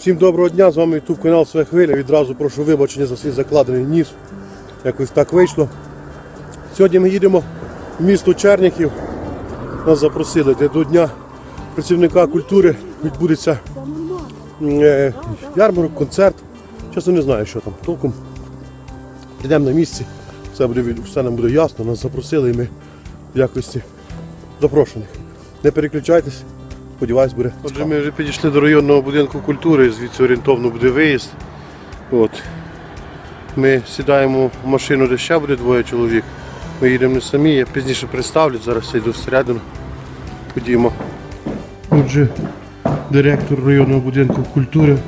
Всім доброго дня, з вами YouTube канал Своя Хвиля. Відразу прошу вибачення за свій закладений ніс. Якось так вийшло. Сьогодні ми їдемо в місто Черніхів. Нас запросили, де до Дня працівника культури відбудеться е, ярмарок, концерт. Чесно не знаю, що там толком. Йдемо на місці, все, буде, все нам буде ясно. Нас запросили і ми в якості запрошених. Не переключайтесь, сподіваюсь, буде. Отже, ми вже підійшли до районного будинку культури, звідси орієнтовно буде виїзд. От. Ми сідаємо в машину, де ще буде двоє чоловік. Ми їдемо не самі, я пізніше представлю, зараз я йду всередину. Ходімо. Отже, директор районного будинку культури.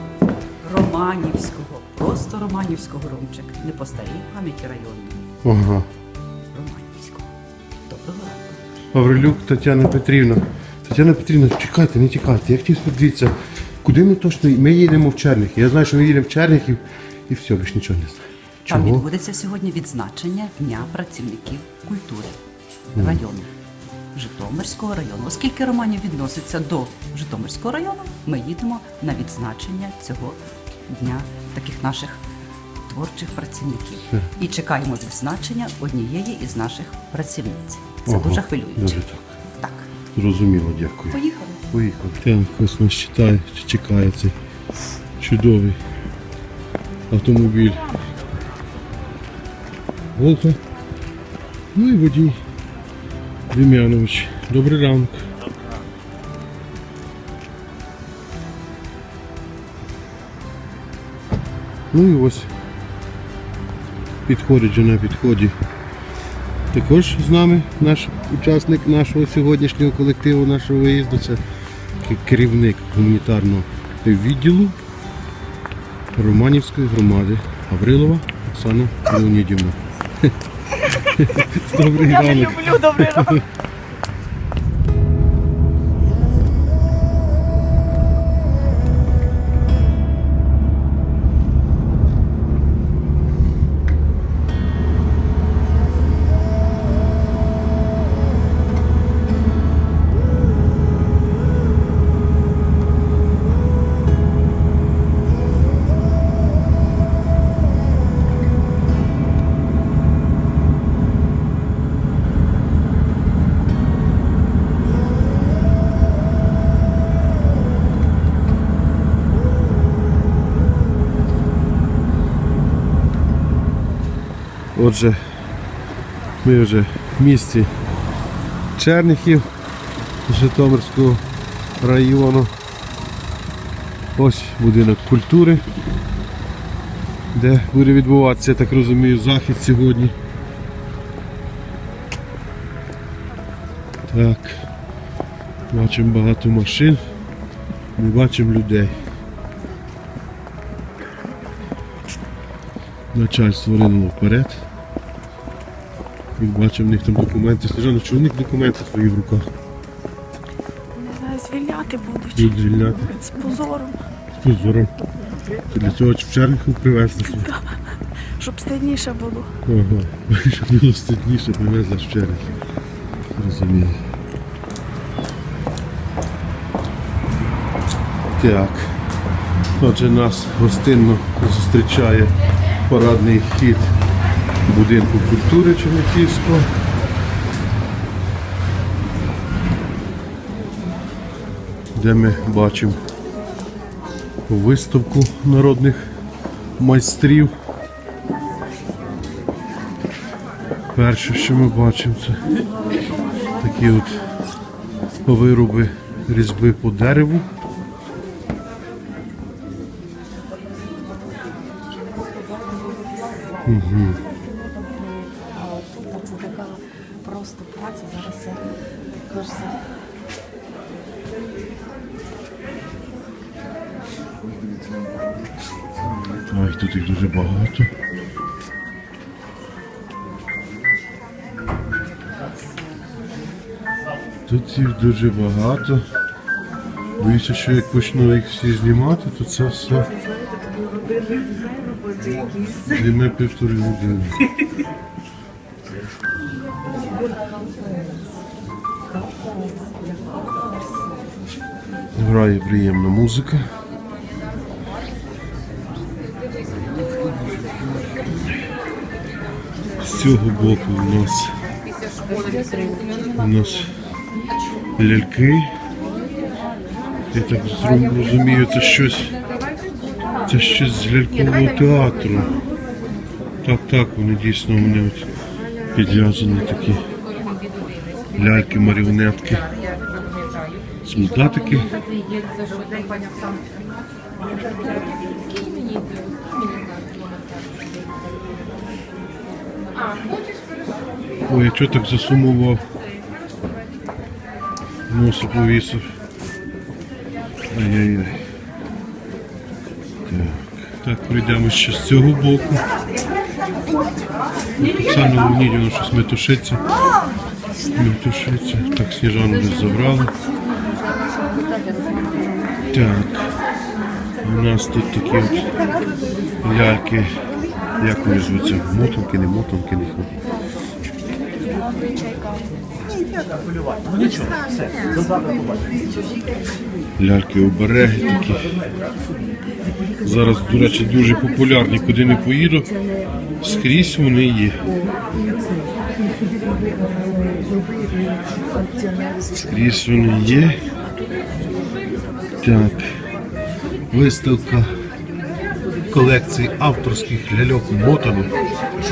Романівського, просто Романівського Ромчик. Не по старій пам'яті району. Ага. Романівського. Доброго ранку. Гаврилюк Тетяна Петрівна. Тетяна Петрівна, чекайте, не тікайте. Я хотів подивитися, куди ми точно. Ми їдемо в Чернігів. Я знаю, що ми їдемо в Чернігів і все, більше нічого не знаю. Там Чого? відбудеться сьогодні відзначення Дня працівників культури району. Житомирського району. Оскільки Романів відноситься до Житомирського району, ми їдемо на відзначення цього дня таких наших творчих працівників. І чекаємо відзначення однієї із наших працівниць. Це Ага, дуже хвилююче. Дуже так. Зрозуміло, дякую. поїхали. Поїхали. Тем хтось нас читає, чекає цей чудовий автомобіль. Волга. Ну і водій Дем'янович. Добрий ранок. Ну і ось підходить вже на підході. Також з нами наш учасник нашого сьогоднішнього колективу, нашого виїзду, це керівник гуманітарного відділу Романівської громади Гаврилова Оксана Леонідівна. Добрий ранок. люблю добрий ранок. Отже, ми вже в місті Черніхів Житомирського району. Ось будинок культури, де буде відбуватися, я так розумію, захід сьогодні. Так, бачимо багато машин, не бачимо людей. Начальство ринуло вперед. Як бачимо, в них там документи. Сніжано, чи у них документи свої в руках? Не знаю, звільняти будуть. Будуть звільняти З позором, з позором. Це для цього в Черніхів привезли. щоб стидніше було. Ага. Щоб було стидніше, привезли в Черніхів. Розумію. Так. Отже, нас гостинно зустрічає парадний вхід будинку культури Чернігівського. Де ми бачимо виставку народних майстрів. Перше, що ми бачимо, це такі от вироби різьби по дереву. Це дуже багато. Боюся, що як почну їх всі знімати, то це все займе півтори години. Грає приємна музика. З цього боку у нас у нас ляльки. Я так розумію, це щось. Це щось з лялькового театру. Так, так, вони дійсно у мене підв'язані такі ляльки, маріонетки. Солдатики. Ой, я чого так засумував? Носа повісив. Ай-яй-яй. Так, так, пройдемо ще з цього боку. Оксана Леонідівна щось метушиться. Метушиться. Так, сніжану десь забрали. Так. У нас тут такі от ляльки. Як вони звуться? Мотанки, не мотанки, не ху. Ляльки обереги такі. Зараз, до речі, дуже популярні, куди не поїду. Скрізь вони є. Скрізь вони є. Так. Виставка колекції авторських ляльок мотанок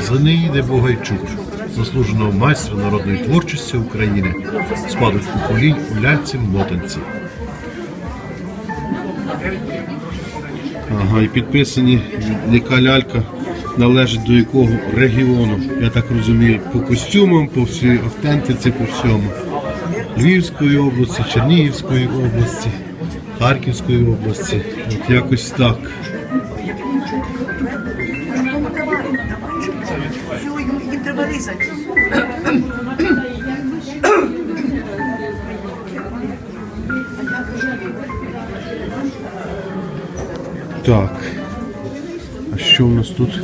Зенеїди Богайчук, заслуженого майстра народної творчості України, спадок поколінь у ляльці мотанці. Ага, і підписані, яка лялька належить до якого регіону. Я так розумію, по костюмам, по всій автентиці, по всьому. Львівської області, Чернігівської області, Харківської області. От якось так. Так. А що у нас тут?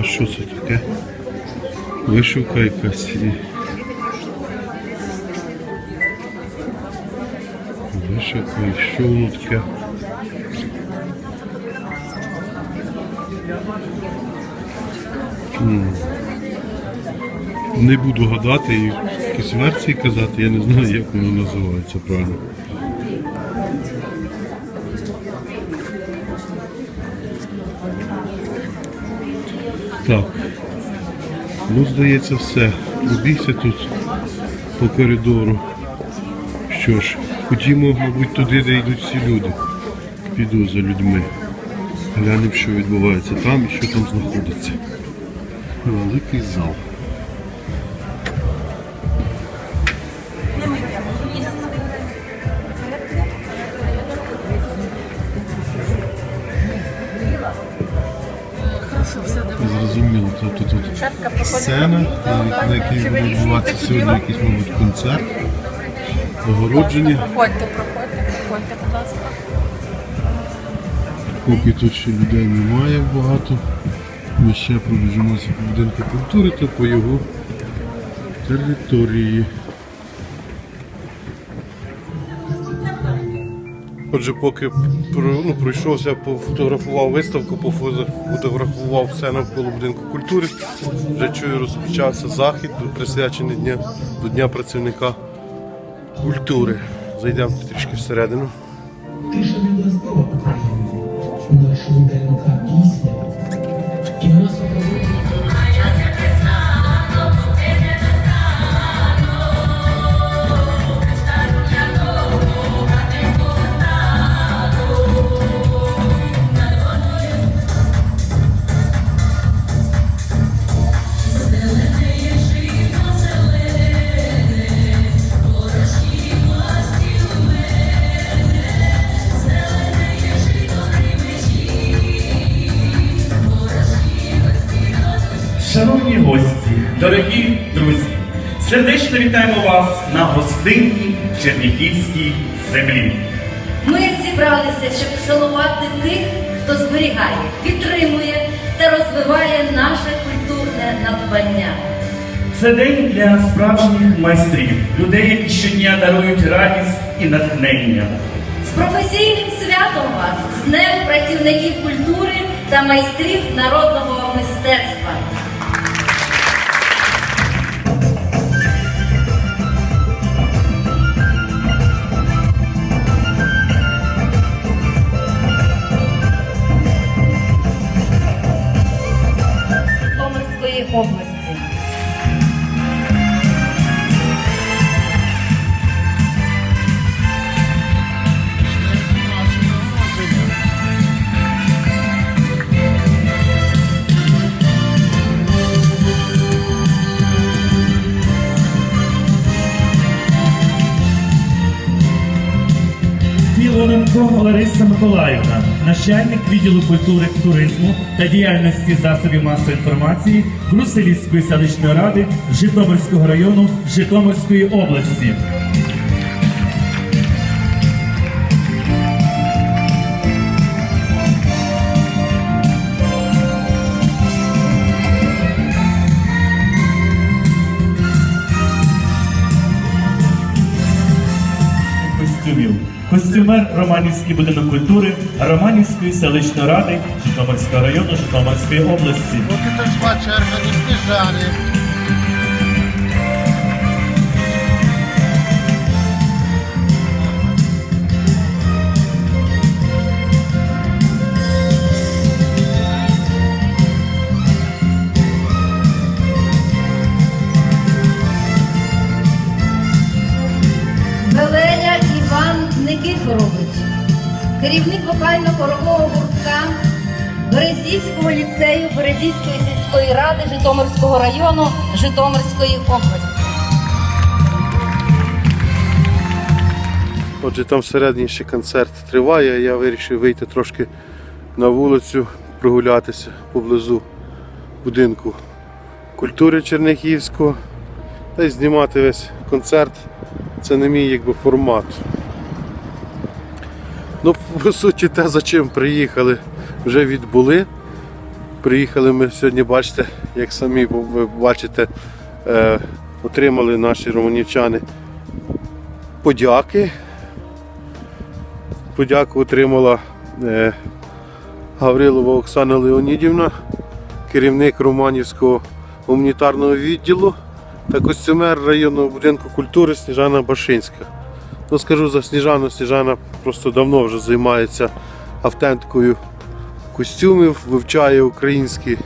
А що це таке? Вишивка якась. Вишивка і що воно таке? Не буду гадати і якісь версії казати, я не знаю, як воно називається правильно. Так. Ну, здається, все. Пробігся тут по коридору. Що ж, ходімо, мабуть, туди, де йдуть всі люди. Піду за людьми. Глянемо, що відбувається там і що там знаходиться. Великий зал. Сцена, на- якій буде відбуватися сьогодні якийсь, мабуть, концерт, огородження. Проходьте, проходьте, проходьте, будь ласка. Поки тут ще людей немає багато, ми ще пробіжимося по будинку культури та по його території. Отже, поки ну, пройшовся, пофотографував виставку, пофотографував все навколо будинку культури. Вже чую, розпочався захід, присвячений дня, до Дня працівника культури. Зайдемо трішки всередину. Дорогі друзі, сердечно вітаємо вас на гостинній Чернігівській землі. Ми зібралися, щоб вшанувати тих, хто зберігає, підтримує та розвиває наше культурне надбання. Це день для справжніх майстрів, людей, які щодня дарують радість і натхнення. З професійним святом вас, з Днем працівників культури та майстрів народного мистецтва. Миколаївна, начальник відділу культури, туризму та діяльності засобів масової інформації Брусилівської селищної ради Житомирського району Житомирської області. Костюмер Романівський будинок культури Романівської селищної ради Житомирського району Житомирської області. Поки черга до керівник вокально-хорового гуртка Березівського ліцею Березівської сільської ради Житомирського району Житомирської області. Отже, там всередині ще концерт триває, я вирішив вийти трошки на вулицю, прогулятися поблизу будинку культури Чернігівського та й знімати весь концерт. Це не мій якби формат. Ну, по суті, те, за чим приїхали, вже відбули. Приїхали ми сьогодні, бачите, як самі ви бачите, е, отримали наші романівчани подяки. Подяку отримала е, Гаврилова Оксана Леонідівна, керівник Романівського гуманітарного відділу та костюмер районного будинку культури Сніжана Башинська. Ну, скажу за Сніжану, Сніжана просто давно вже займається автентикою костюмів, вивчає українські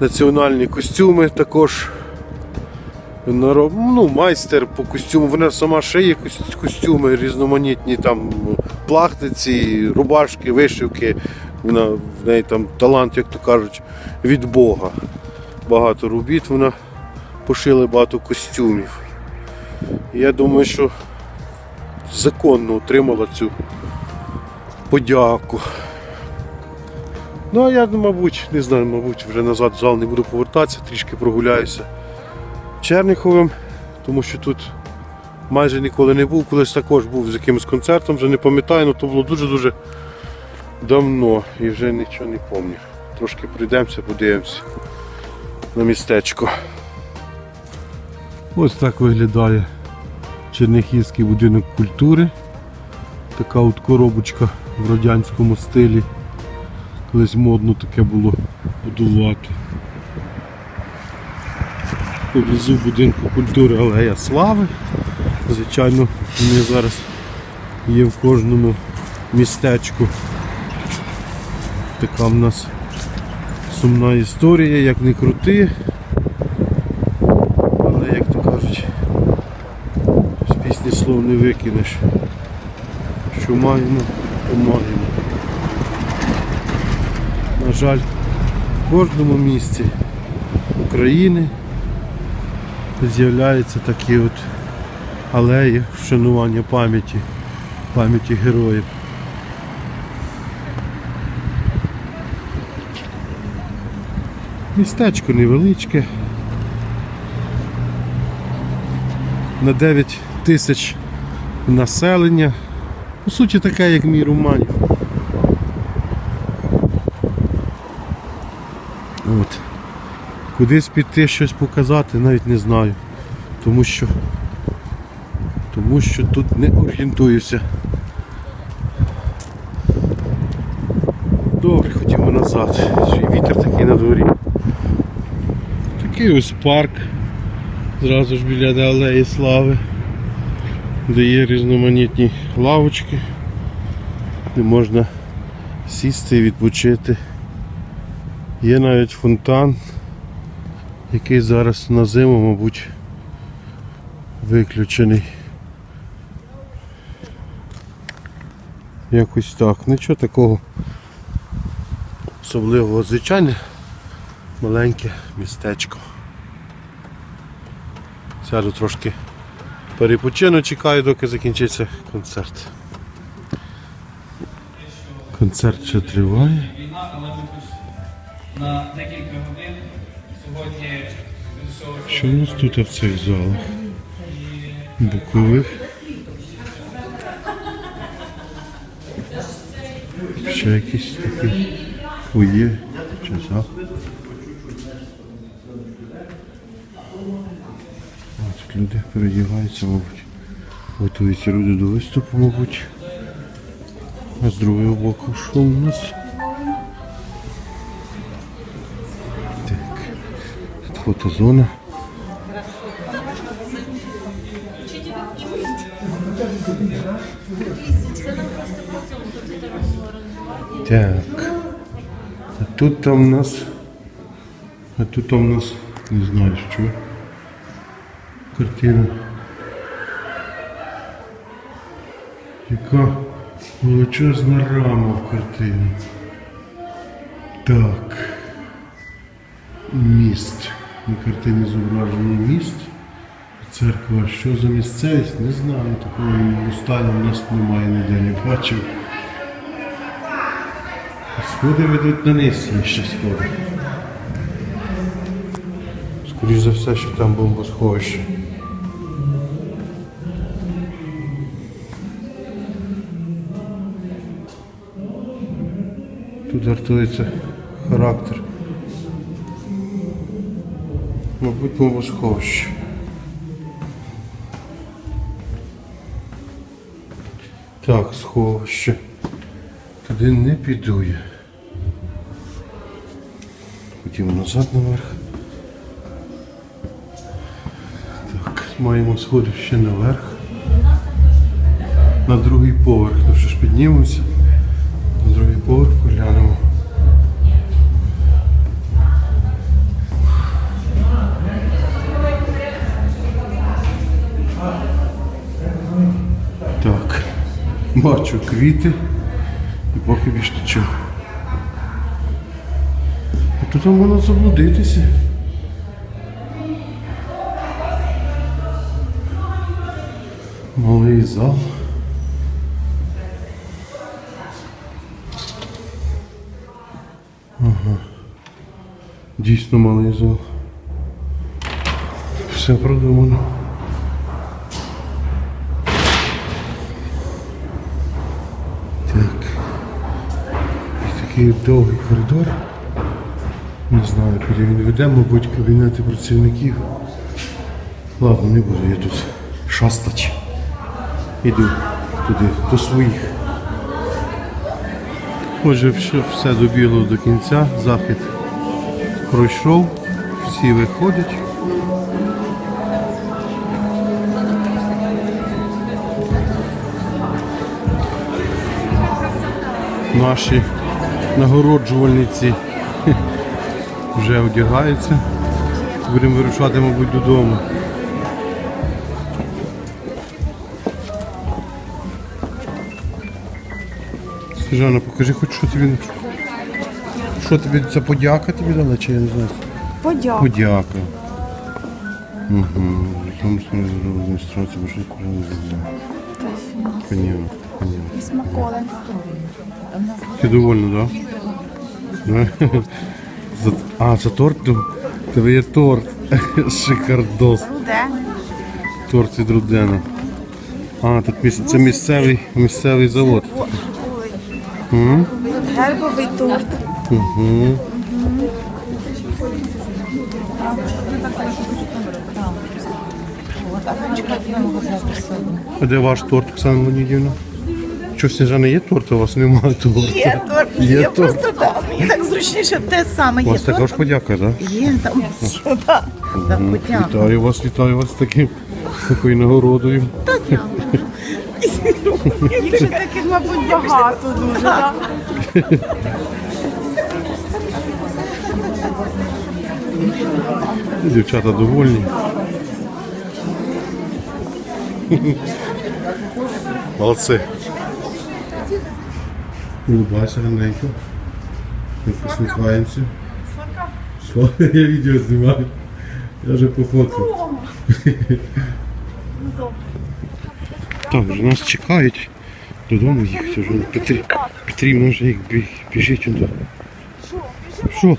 національні костюми також. Ну, майстер по костюму, вона сама шиє костюми різноманітні, там плахтиці, рубашки, вишивки. Вона, в неї там талант, як то кажуть, від Бога. Багато робіт вона пошила багато костюмів. Я думаю, що законно отримала цю подяку. Ну, а я, мабуть, не знаю, мабуть, вже назад в зал не буду повертатися, трішки прогуляюся. Черніховим, тому що тут майже ніколи не був. Колись також був з якимось концертом, вже не пам'ятаю, але то було дуже-дуже давно і вже нічого не пам'ятаю. Трошки прийдемося, подивимося на містечко. Ось так виглядає Черняхівський будинок культури. Така от коробочка в радянському стилі. Колись модно таке було будувати поблизу будинку культури Алея Слави. Звичайно, вони зараз є в кожному містечку. Така в нас сумна історія, як не крути. Але як то кажуть, з пісні слов не викинеш. Що маємо, то маємо. На жаль, в кожному місці України з'являються такі от алеї вшанування пам'яті, пам'яті героїв. Містечко невеличке. На 9 тисяч населення. По суті, таке, як мій Романів. От. Кудись піти щось показати, навіть не знаю. Тому що тому що тут не орієнтуюся. Добре, ходімо назад. назад. Ще й вітер такий на дворі. Такий ось парк. Зразу ж біля алеї слави. Де є різноманітні лавочки, де можна сісти і відпочити. Є навіть фонтан, який зараз на зиму, мабуть, виключений. Якось так. Нічого такого особливого. Звичайне маленьке містечко. Сяду трошки перепочину, чекаю, доки закінчиться концерт. Концерт ще триває. війна, але ми на декілька годин сьогодні Що у нас тут в цих залах? Бокових. Ще якісь такі фує чи зал. А, Тут люди передягаються, мабуть. Готуються люди до виступу, мабуть. А з другого боку що у нас? Так. Тут фотозона. Так. А тут там у нас. А тут там у нас не знаю що. Картина. Яка величезна рама в картині. Так. Міст. На картині зображений міст. Церква. Що за місцевість? Не знаю. Такого стану у нас немає ніде не бачив. Сходи ведуть на низ, є ще сходи. Скоріше за все, що там бомбосховище. Тут характер. Мабуть, бомбосховище. Так, сховище. Туди не піду я. Ходімо назад наверх. Так, маємо сходи ще наверх. На другий поверх. Ну що ж піднімемося. На другий поверх поглянемо. Бачу квіти і поки більш. А тут можна заблудитися. Малий зал. Ага. Дійсно малий зал. Все продумано. Такий довгий коридор. Не знаю, куди він веде, мабуть, кабінети працівників. Ладно, не буду я тут шастати. Іду туди, до своїх. Отже, все, все добіло до кінця. Захід пройшов, всі виходять. Наші нагороджувальниці вже одягаються. Будемо вирушати, мабуть, додому. Жана, покажи хоч що тобі. Що тобі це подяка тобі дала, чи я не знаю? Подяку. Подяка. Угу. Тому що не зробили адміністрацію, бо що не Понятно, понятно. Смаколи. Ти довольна, так? Да? А, це торт? Тебе є торт. Шикардос. Торт від Рудена. А, тут міс- це місцевий, місцевий завод. Гербовий торт. Угу. А де ваш торт, Оксана Леонідівна? Що, Сніжана, є торт, а у вас немає торту? Є торт, Є є, торт. просто так. Мені так зручніше те саме У є. вас також торт. подяка, так? Є там все, так. Так, подяка. Вітаю вас, вітаю вас з таким, такою нагородою. Їх ще таких, мабуть, багато дуже. так? Дівчата довольні. Молодці. Улыбайся раненько. Ми посміхаємося. Я відео знімаю. Я вже пофоткав. Так, вже нас чекають. Додому їхати вже. Петрі... Петрівна вже їх бі- біжить. Що? туди. Що?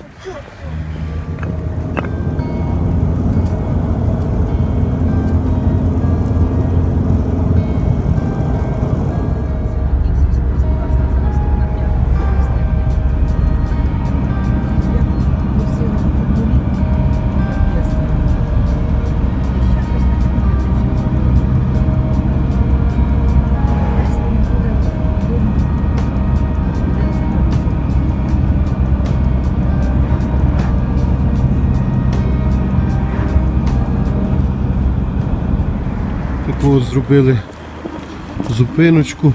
Таку от зробили зупиночку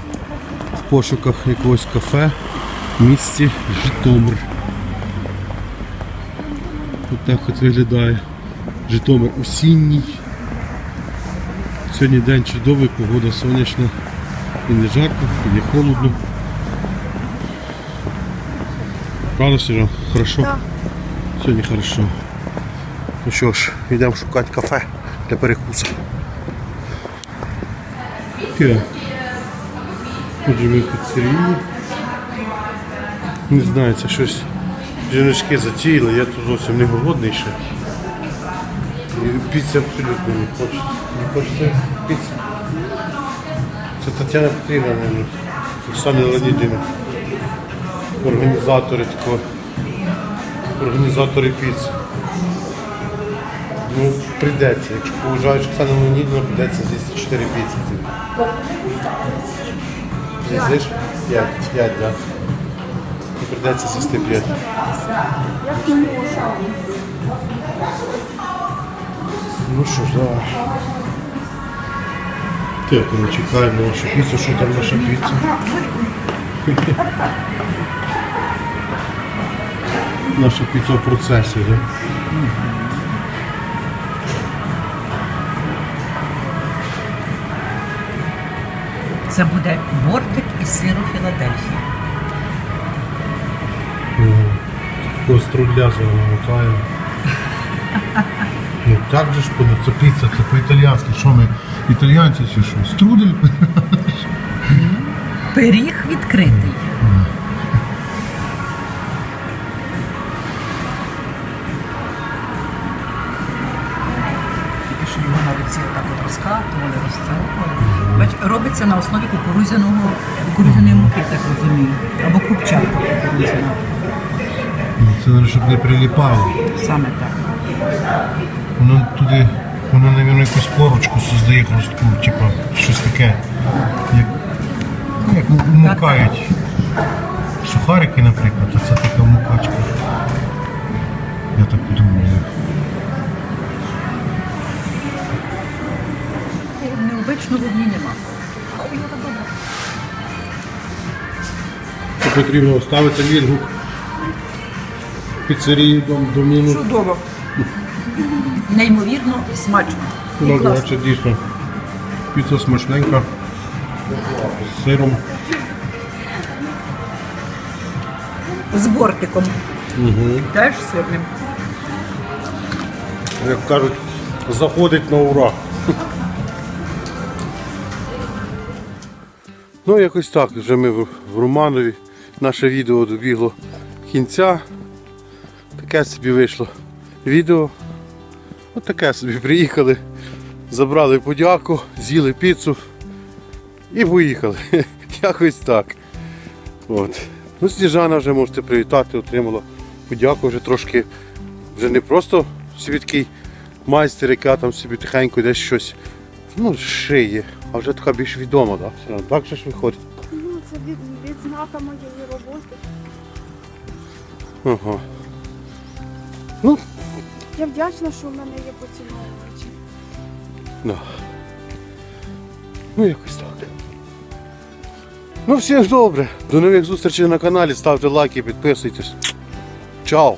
в пошуках якогось кафе в місті Житомир. Ось так от виглядає Житомир осінній. Сьогодні день чудовий, погода сонячна і не жарко, і не холодно. Правда, Сережа? Хорошо? Сьогодні хорошо. Ну що ж, йдемо шукати кафе для перекусу. Таке. Отже, ми. Не знаю, це щось жіночки затіяли, я тут зовсім не голодний ще. Піці абсолютно не хочеться. Не хочеться піці. Це Тетяна Петрівна, мабуть, Оксана Леонідівна. Організатори такого. Організатори піци. Ну, прийдеться. Якщо поважаєш Оксана Леонідівна, прийдеться з'їсти 4 піці. З'їздиш? 5, 5, так. І прийдеться з'їсти 5. Ну що ж, давай. Так, ми чекаємо нашу піцу, що там наша піца. Наша піца в процесі, так? Це буде бортик із сиру Філадельфія. Такого струля замотаємо. Ну так же ж, буде, це піца, це по-італійськи. Що ми, італійці чи що? Струдель? Пиріг відкритий. Робиться на основі кукурудзяного кукурудзяної муки, так розумію. Або купчатка кукурудзяна. Це навіть щоб не приліпало. Саме так. Воно туди, воно, мабуть, якусь корочку создає хрустку, типу, щось таке. Як, ну, як вмукають. Сухарики, наприклад, а це така мукачка. Потрібно оставити відгук піцерії до, до мінус. Чудово. Неймовірно смачно. Ну, значить, дійсно. Піца смачненька. З сиром. З бортиком. Теж сирним. Як кажуть, заходить на ура. Ну, якось так. Вже ми в Романові. Наше відео добігло кінця. Таке собі вийшло відео. От таке собі приїхали, забрали подяку, з'їли піцу і поїхали. Якось так. От. Ну, Сніжана вже можете привітати, отримала подяку вже трошки. Вже не просто собі такий майстер, яка там собі тихенько десь щось ну, шиє, а вже така більш відома, так? Так же ж виходить. Це від, відзнака моєї роботи. Ага. Ну, Я вдячна, що в мене є поціновувачі. да. Ну, якось так. Ну, всім добре. До нових зустрічей на каналі. Ставте лайки, підписуйтесь. Чао!